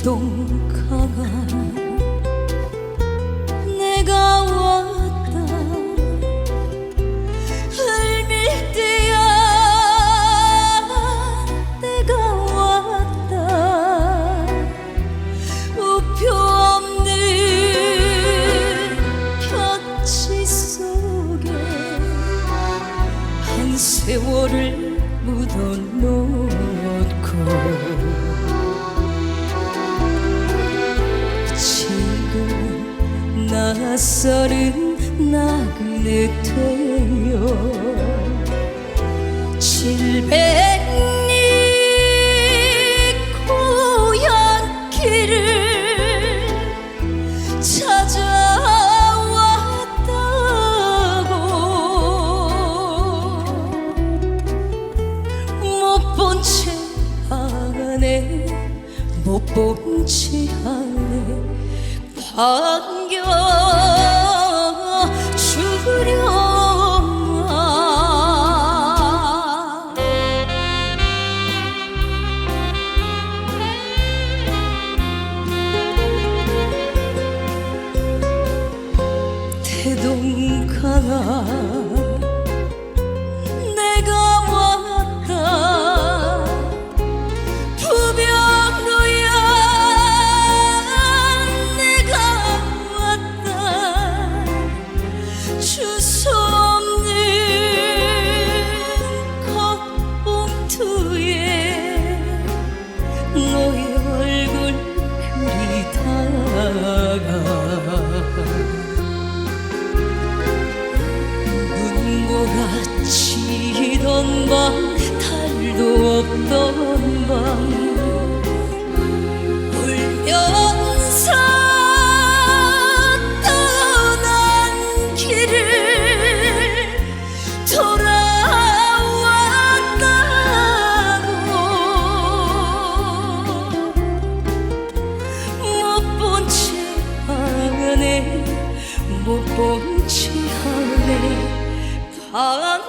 태동가가 내가 왔다. 흘밀 때야. 내가 왔다. 우표 없는 편지 속에 한 세월을 묻어놓고 낯설은 나그네 되어 칠백리 고향길을 찾아왔다고. 못 본 채 안에 못 본 채 안에 반겨 주려마. 태동가가 눈보라치던 밤 달도 없던 밤 울면서 떠난 길을 돌아왔다고. 못 본채 안에 못본채 안에 반